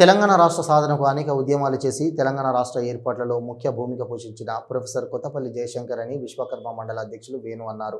తెలంగాణ రాష్ట్ర సాధనకు అనేక ఉద్యమాలు చేసి తెలంగాణ రాష్ట్ర ఏర్పాట్లలో ముఖ్య భూమిక పోషించిన ప్రొఫెసర్ కొత్తపల్లి జయశంకర్ అని విశ్వకర్మ మండల అధ్యక్షులు వేణు అన్నారు.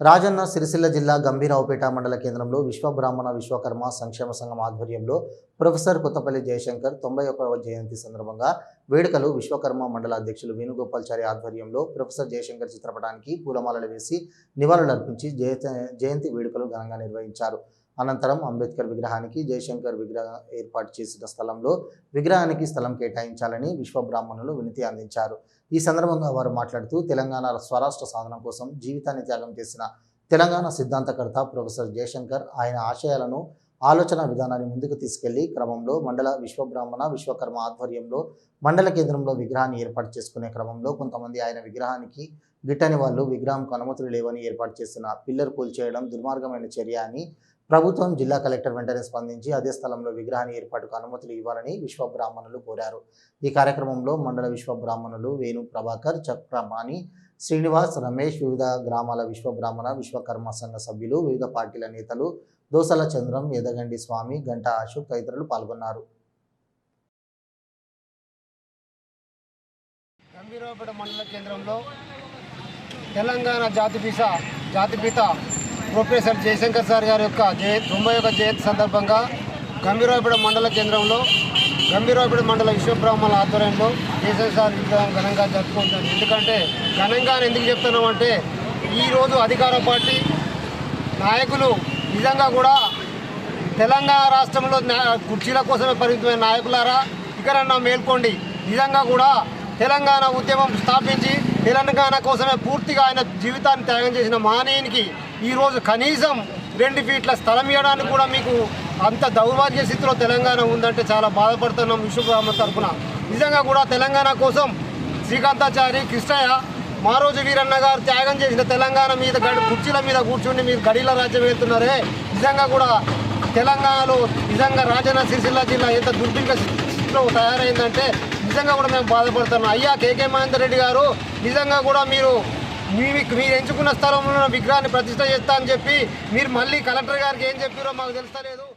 రాజన్న సిరిసిల్ల జిల్లా గంభీరావుపేట మండల కేంద్రంలో విశ్వబ్రాహ్మణ విశ్వకర్మ సంక్షేమ సంఘం ఆధ్వర్యంలో ప్రొఫెసర్ కొత్తపల్లి జయశంకర్ తొంభై ఒకవ జయంతి సందర్భంగా వేడుకలు విశ్వకర్మ మండల అధ్యక్షులు వేణుగోపాల్చారి ఆధ్వర్యంలో ప్రొఫెసర్ జయశంకర్ చిత్రపటానికి పూలమాలలు వేసి నివాళులర్పించి జయ జయంతి వేడుకలు ఘనంగా నిర్వహించారు. అనంతరం అంబేద్కర్ విగ్రహానికి జయశంకర్ విగ్రహం ఏర్పాటు చేసిన స్థలంలో విగ్రహానికి స్థలం కేటాయించాలని విశ్వబ్రాహ్మణులు వినతి అందించారు. ఈ సందర్భంగా వారు మాట్లాడుతూ తెలంగాణ స్వరాష్ట్ర సాధన కోసం జీవితాన్ని త్యాగం చేసిన తెలంగాణ సిద్ధాంతకర్త ప్రొఫెసర్ జయశంకర్ ఆయన ఆశయాలను ఆలోచన విధానాన్ని ముందుకు తీసుకెళ్ళి క్రమంలో మండల విశ్వబ్రాహ్మణ విశ్వకర్మ ఆధ్వర్యంలో మండల కేంద్రంలో విగ్రహాన్ని ఏర్పాటు చేసుకునే క్రమంలో కొంతమంది ఆయన విగ్రహానికి గిట్టని వాళ్ళు విగ్రహంకు అనుమతులు లేవని ఏర్పాటు చేసిన పిల్లర్ కూల్చేయడం దుర్మార్గమైన చర్య అని ప్రభుత్వం జిల్లా కలెక్టర్ వెంటనే స్పందించి అదే స్థలంలో విగ్రహాన్ని ఏర్పాటుకు అనుమతులు ఇవ్వాలని విశ్వబ్రాహ్మణులు కోరారు. ఈ కార్యక్రమంలో మండల విశ్వబ్రాహ్మణులు వేణు ప్రభాకర్ చక్రమాణి శ్రీనివాస్ రమేష్ వివిధ గ్రామాల విశ్వబ్రాహ్మణ విశ్వకర్మ సంఘ సభ్యులు వివిధ పార్టీల నేతలు దోసల చంద్రం ఎదగండి స్వామి గంటా అశోక్ తదితరులు పాల్గొన్నారు. గంభీరావుపేట మండల కేంద్రంలో తెలంగాణ జాతిపిత జాతిపిత ప్రొఫెసర్ జయశంకర్ సార్ గారి యొక్క జయ తొంభై ఒక జయంతి సందర్భంగా గంభీరావుపేట మండల కేంద్రంలో గంభీరావుపేట మండల విశ్వబ్రాహ్మణుల ఆధ్వర్యంలో జయశంకర్ సార్ విగ్రహం ఘనంగా జరుపుకుంటాను ఎందుకంటే ఘనంగా ఎందుకు ఎందుకు చెప్తున్నామంటే ఈరోజు అధికార పార్టీ నాయకులు నిజంగా కూడా తెలంగాణ రాష్ట్రంలో కుర్చీల కోసమే పరిమితమైన నాయకులారా? ఇకరన్నా మేల్కోండి. నిజంగా కూడా తెలంగాణ ఉద్యమం స్థాపించి తెలంగాణ కోసమే పూర్తిగా ఆయన జీవితాన్ని త్యాగం చేసిన మహనీయునికి ఈరోజు కనీసం రెండు ఫీట్ల స్థలం ఇవ్వడానికి కూడా మీకు అంత దౌర్భాగ్య స్థితిలో తెలంగాణ ఉందంటే చాలా బాధపడుతున్నాం విశ్వగ్రామ తరఫున నిజంగా కూడా తెలంగాణ కోసం శ్రీకాంతాచారి కృష్ణయ్య మారోజు వీరన్న గారు త్యాగం చేసిన తెలంగాణ మీద గడి కుర్చీల మీద కూర్చుని మీరు గడిల రాజ్యం వెళ్తున్నారే నిజంగా కూడా తెలంగాణలో నిజంగా రాజన్న సిరిసిల్ల జిల్లా ఎంత దుర్భిక్ష స్థితిలో తయారైందంటే నిజంగా కూడా మేము బాధపడుతున్నాం. అయ్యా కేకే మహేందర్ రెడ్డి గారు నిజంగా కూడా మీరు మీకు మీరు ఎంచుకున్న స్థలంలో విగ్రహాన్ని ప్రతిష్ట చేస్తా అని చెప్పి మీరు మళ్ళీ కలెక్టర్ గారికి ఏం చెప్పారో మాకు తెలుస్తలేదు.